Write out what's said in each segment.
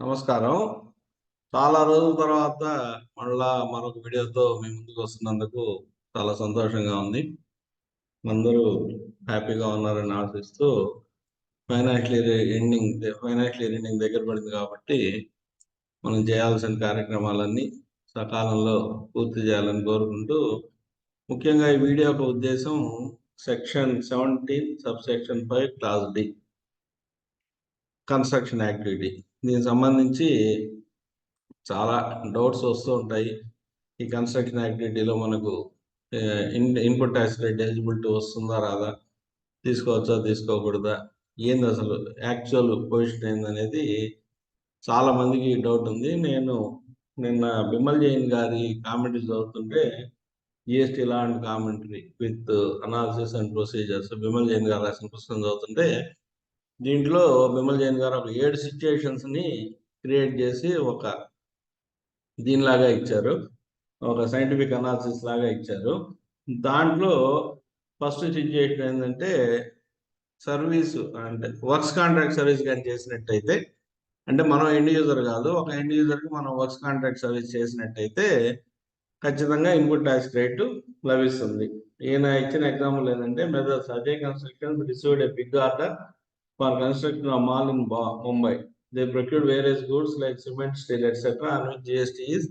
నమస్కారం. చాలా రోజుల తర్వాత మళ్ళా మరొక వీడియోతో మీ ముందుకు వస్తున్నందుకు చాలా సంతోషంగా ఉంది. అందరూ హ్యాపీగా ఉన్నారని ఆశిస్తూ financial year ending financial year ending దగ్గర పడింది కాబట్టి మనం చేయాల్సిన కార్యక్రమాలన్నీ సకాలంలో పూర్తి చేయాలని కోరుకుంటూ ముఖ్యంగా ఈ వీడియో యొక్క ఉద్దేశం section seventeen sub section five clause D. Construction activity దీనికి సంబంధించి చాలా డౌట్స్ వస్తూ ఉంటాయి. ఈ కన్స్ట్రక్షన్ యాక్టివిటీలో మనకు in input tax rate eligibility వస్తుందా రాదా? తీసుకోవచ్చా తీసుకోకూడదా? ఏంది అసలు యాక్చువల్ పొజిషన్ ఏందనేది చాలా మందికి డౌట్ ఉంది. నేను నిన్న బిమల్ జైన్ గారి కామెంటరీ చదువుతుంటే GST law and commentary with analysis and procedures Bimal Jain garu రాసిన పుస్తకం చదువుతుంటే దీంట్లో బిమల్ జైన్ గారు ఒక ఏడు సిచ్యుయేషన్స్ని క్రియేట్ చేసి ఒక దీనిలాగా ఇచ్చారు. ఒక సైంటిఫిక్ అనాలిసిస్ లాగా ఇచ్చారు. దాంట్లో ఫస్ట్ సిచ్యుయేషన్ ఏంటంటే సర్వీస్ అంటే వర్క్స్ కాంట్రాక్ట్ సర్వీస్ కానీ చేసినట్టయితే అంటే మనం ఎండ్ యూజర్ కాదు ఒక ఎండ్ యూజర్కి మనం వర్క్స్ కాంట్రాక్ట్ సర్వీస్ చేసినట్టయితే ఖచ్చితంగా ఇన్పుట్ ట్యాక్స్ రేటు లభిస్తుంది. ఈయన ఇచ్చిన ఎగ్జాంపుల్ ఏంటంటే messrs Ajay construction received a big order for construction of mall in Mumbai they procured various goods like cement steel etcetera and which GST is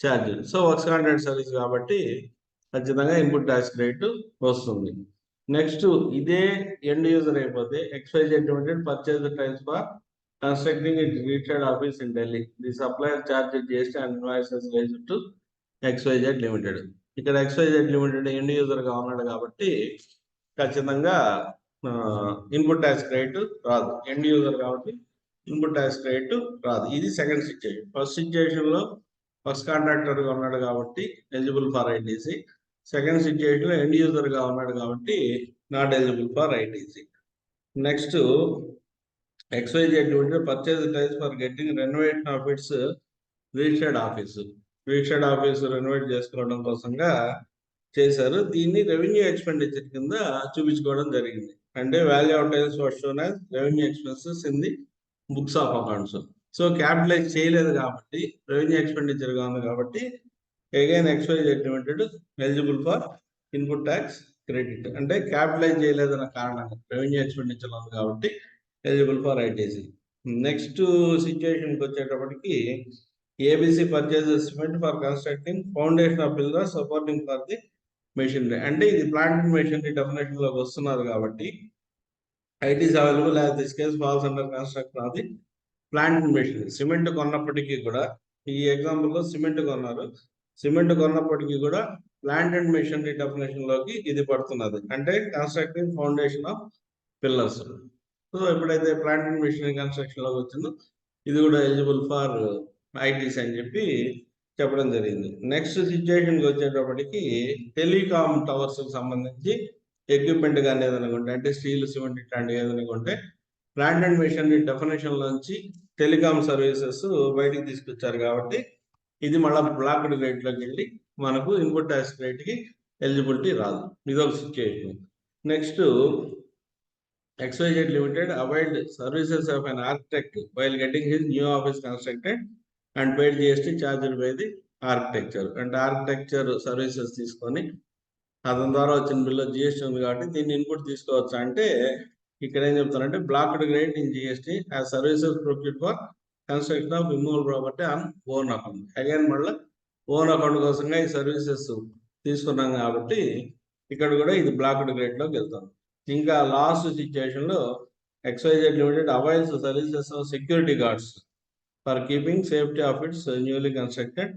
charge so works contract service కాబట్టి ఖచ్చితంగా input tax rate వస్తుంది. Next ఇదే end user అయిపోతే XYZ limited purchase times for constructing it registered office in Delhi the supplier charge GST and invoices raise to XYZ limited ఇక్కడ XYZ limited end యూజర్గా ఉన్నాడు కాబట్టి ఖచ్చితంగా ఇన్పుట్ ట్యాక్స్ క్రెడిట్ రాదు. End user కాబట్టి input tax credit రాదు. ఇది second situation first సిచ్యుయేషన్లో ఫస్ట్ కాంట్రాక్టర్గా ఉన్నాడు కాబట్టి ఎలిజిబుల్ ఫర్ ఐటీసీ సెకండ్ సిచ్యుయేషన్లో ఎండ్ యూజర్గా ఉన్నాడు కాబట్టి not eligible for ITC next XYZ limited purchase times for getting renovation of its registered office registered office renovate చేసుకోవడం కోసంగా చేశారు. దీన్ని రెవెన్యూ ఎక్స్పెండిచర్ కింద చూపించుకోవడం జరిగింది. అంటే value of what shown as revenue expenses in the books of accounts so capitalise చేయలేదు కాబట్టి రెవెన్యూ ఎక్స్పెండిచర్గా ఉంది కాబట్టి again expense limited eligible for input tax credit అంటే క్యాపిటలైజ్ చేయలేదన్న కారణంగా రెవెన్యూ ఎక్స్పెండిచర్ ఉంది కాబట్టి ఎలిజిబుల్ ఫర్ ఐటీసీ నెక్స్ట్ సిచ్యుయేషన్కి వచ్చేటప్పటికి ABC purchase estimate for constructing foundation of builder supporting for the machinery అంటే ఇది ప్లాంట్ మెషినరీ డెఫినేషన్లోకి వస్తున్నారు కాబట్టి it's available as this case falls under construction అది ప్లాంట్ మెషినరీ సిమెంట్ కొన్నప్పటికీ కూడా ఈ ఎగ్జాంపుల్లో సిమెంట్ కొన్నారు. సిమెంట్ కొన్నప్పటికీ కూడా ప్లాంట్ అండ్ మెషినరీ డెఫినేషన్లోకి ఇది పడుతున్నది. అంటే constructing foundation of pillars so ఎప్పుడైతే ప్లాంట్ అండ్ మెషినరీ కన్స్ట్రక్షన్లోకి వచ్చిందో ఇది కూడా ఎలిజిబుల్ ఫర్ ఐటీస్ అని చెప్పి చెప్పడం జరిగింది. నెక్స్ట్ సిచ్యుయేషన్కి వచ్చేటప్పటికి టెలికామ్ టవర్స్కి సంబంధించి ఎక్విప్మెంట్ కానీ ఏదైనా కొంటే అంటే స్టీల్ సిమెంట్ ఇట్లాంటివి ఏదైనా ఉంటే ప్లాంట్ అండ్ మెషినరీ డెఫినేషన్ నుంచి టెలికామ్ సర్వీసెస్ బయటికి తీసుకొచ్చారు కాబట్టి ఇది మళ్ళీ బ్లాక్డ్ రేట్లోకి వెళ్ళి మనకు ఇన్పుట్ ట్యాక్స్ రేట్కి ఎలిజిబిలిటీ రాదు. ఇదొక situation next XYZ Limited availed services of an architect while getting his new office constructed. And paid GST ఛార్జీలు by ఆర్కిటెక్చర్ architecture. అంటే ఆర్కిటెక్చర్ సర్వీసెస్ తీసుకొని అతని ద్వారా వచ్చిన బిల్లు జిఎస్టీ ఉంది కాబట్టి దీన్ని ఇన్పుట్ తీసుకోవచ్చు అంటే ఇక్కడ ఏం చెప్తారంటే blocked great in GST uh services procured for construction of removal property on own account again మళ్ళీ ఓన్ అకౌంట్ కోసంగా ఈ సర్వీసెస్ తీసుకున్నాం కాబట్టి ఇక్కడ కూడా ఇది బ్లాక్డ్ గ్రేట్లోకి వెళ్తాం. ఇంకా last సిచ్యుయేషన్లో XYZ limited avails services of security guards for keeping safety of its newly constructed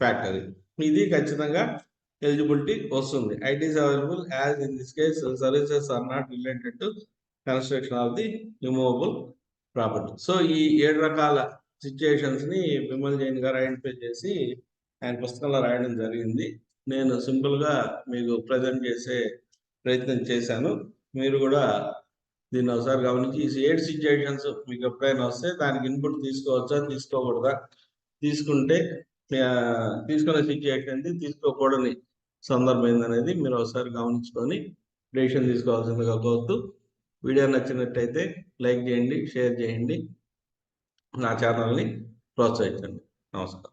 factory ఇది ఖచ్చితంగా ఎలిజిబిలిటీ వస్తుంది. It's available as in this case services are not related to construction of the removable property so ఈ ఏడు రకాల సిచ్యుయేషన్స్ని విమల్ జైన్ గారు identify చేసి ఆయన పుస్తకంలో రాయడం జరిగింది. నేను సింపుల్గా మీకు ప్రజెంట్ చేసే ప్రయత్నం చేశాను. మీరు కూడా దీన్ని ఒకసారి గమనించి ఈ ఎయిట్ సిచ్యుయేషన్స్ మీకు ఎప్పుడైనా వస్తే దానికి ఇన్పుట్ తీసుకోవచ్చా తీసుకోకూడదా? తీసుకుంటే తీసుకునే సిచ్యుయేషన్ ఏంటి తీసుకోకూడని సందర్భం ఏందనేది మీరు ఒకసారి గమనించుకొని డెసిషన్ తీసుకోవాల్సిందిగా కోరుతూ వీడియో నచ్చినట్టయితే లైక్ చేయండి షేర్ చేయండి నా ఛానల్ని ప్రోత్సహించండి. నమస్కారం.